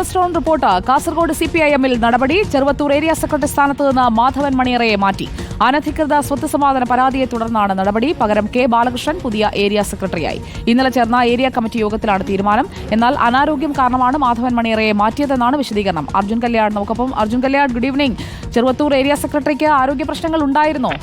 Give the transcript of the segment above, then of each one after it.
First round report Kasaragod C P I എമ്മിൽ നടപടി. Cheruvathur area secretary സ്ഥാനത്ത് നിന്ന് മാധവൻ മണിയറയെ മാറ്റി. അനധികൃത സ്വത്ത് സമാധാന പരാതിയെ തുടർന്നാണ് നടപടി. പകരം കെ ബാലകൃഷ്ണൻ പുതിയ ഏരിയ സെക്രട്ടറിയായി. ഇന്നലെ ചേർന്ന ഏരിയ കമ്മിറ്റി യോഗത്തിലാണ് തീരുമാനം. എന്നാൽ അനാരോഗ്യം കാരണമാണ് മാധവൻ മണിയറയെ മാറ്റിയതെന്നാണ് വിശദീകരണം. അർജുൻ കല്യാൺ നമുക്കൊപ്പം. Arjun Kalyan good evening Cheruvathur area സെക്രട്ടറിക്ക് ആരോഗ്യ പ്രശ്നങ്ങൾ ഉണ്ടായിരുന്നോ?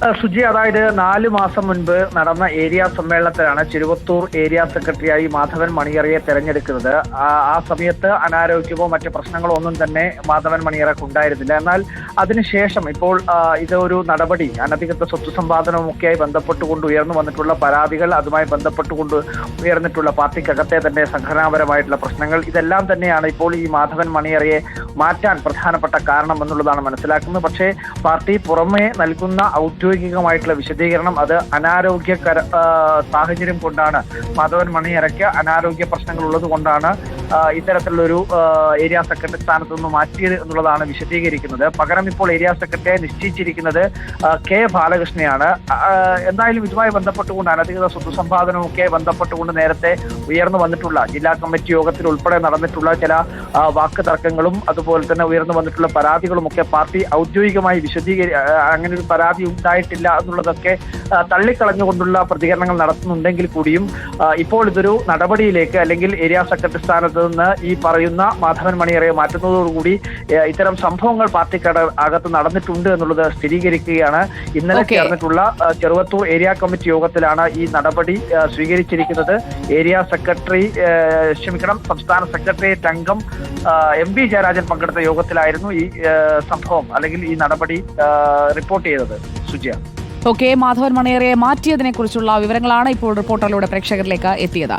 സുജി അതായത് നാല് മാസം മുൻപ് നടന്ന ഏരിയ സമ്മേളനത്തിലാണ് ചെരുവത്തൂർ ഏരിയ സെക്രട്ടറിയായി മാധവൻ മണിയറയെ തെരഞ്ഞെടുക്കുന്നത്. ആ- സമയത്ത് അനാരോഗ്യമോ മറ്റു പ്രശ്നങ്ങളോ ഒന്നും തന്നെ മാധവൻ മണിയറക്ക് ഉണ്ടായിരുന്നില്ല. എന്നാൽ അതിനുശേഷം ഇപ്പോൾ ഇതൊരു നടപടി അനധികൃത സ്വത്ത് സമ്പാദനവുമൊക്കെയായി ബന്ധപ്പെട്ടുകൊണ്ട് ഉയർന്നു വന്നിട്ടുള്ള പരാതികൾ അതുമായി ബന്ധപ്പെട്ടുകൊണ്ട് ഉയർന്നിട്ടുള്ള പാർട്ടിക്കകത്തെ തന്നെ സംഘടനാപരമായിട്ടുള്ള പ്രശ്നങ്ങൾ ഇതെല്ലാം തന്നെയാണ് ഇപ്പോൾ ഈ മാധവൻ മണിയറയെ മാറ്റാൻ പ്രധാനപ്പെട്ട കാരണം എന്നുള്ളതാണ് മനസ്സിലാക്കുന്നത്. പക്ഷേ പാർട്ടി പുറമേ നൽകുന്ന ഔദ്യോഗികമായിട്ടുള്ള വിശദീകരണം അത് അനാരോഗ്യകര സാഹചര്യം കൊണ്ടാണ്. മാധവൻ മണിയറയ്ക്ക് അനാരോഗ്യ പ്രശ്നങ്ങൾ ഉള്ളത് കൊണ്ടാണ് ഇത്തരത്തിലുള്ളൊരു ഏരിയ സെക്രട്ടറി സ്ഥാനത്ത് നിന്ന് മാറ്റിയത് എന്നുള്ളതാണ് വിശദീകരിക്കുന്നത്. പകരം ഇപ്പോൾ ഏരിയ സെക്രട്ടറിയെ നിശ്ചയിച്ചിരിക്കുന്നത് കെ ബാലകൃഷ്ണയാണ്. എന്തായാലും ഇതുമായി ബന്ധപ്പെട്ടുകൊണ്ട് അനധികൃത സ്വത്ത് സമ്പാദനമൊക്കെ ബന്ധപ്പെട്ടുകൊണ്ട് നേരത്തെ ഉയർന്നു വന്നിട്ടുള്ള ജില്ലാ കമ്മിറ്റി യോഗത്തിൽ ഉൾപ്പെടെ നടന്നിട്ടുള്ള ചില വാക്ക് തർക്കങ്ങളും അതുപോലെ തന്നെ ഉയർന്നു വന്നിട്ടുള്ള പരാതികളും ഒക്കെ പാർട്ടി ഔദ്യോഗികമായി വിശദീകരി അങ്ങനെ ഒരു പരാതി ഉണ്ടായിട്ടില്ല എന്നുള്ളതൊക്കെ തള്ളിക്കളഞ്ഞുകൊണ്ടുള്ള പ്രതികരണങ്ങൾ നടത്തുന്നുണ്ടെങ്കിൽ കൂടിയും ഇപ്പോൾ ഇതൊരു നടപടിയിലേക്ക് അല്ലെങ്കിൽ ഏരിയ സെക്രട്ടറി സ്ഥാനത്ത് നിന്ന് ഈ പറയുന്ന മാധവൻ മണിയറയെ മാറ്റുന്നതോടുകൂടി ഇത്തരം സംഭവങ്ങൾ പാർട്ടിക്കട അകത്ത് നടന്നിട്ടുണ്ട് എന്നുള്ളത് സ്ഥിരീകരിക്കുകയാണ്. ഇന്നലെ ചേർന്നിട്ടുള്ള ചെറുവത്തൂർ ഏരിയ കമ്മിറ്റി യോഗത്തിലാണ് ഈ നടപടി സ്വീകരിച്ചിരിക്കുന്നത്. ഏരിയ സെക്രട്ടറി ക്ഷമിക്കണം സംസ്ഥാന സെക്രട്ടേറിയറ്റ് അംഗം എം വി ജയരാജൻ പങ്കെടുത്ത യോഗത്തിലായിരുന്നു ഈ സംഭവം അല്ലെങ്കിൽ ഈ നടപടി റിപ്പോർട്ട് ചെയ്തത്. സുജയ. ഓക്കെ മാധവൻ മണിയറയെ മാറ്റിയതിനെ കുറിച്ചുള്ള വിവരങ്ങളാണ് ഇപ്പോൾ റിപ്പോർട്ടറിലൂടെ പ്രേക്ഷകരിലേക്ക് എത്തിയത്.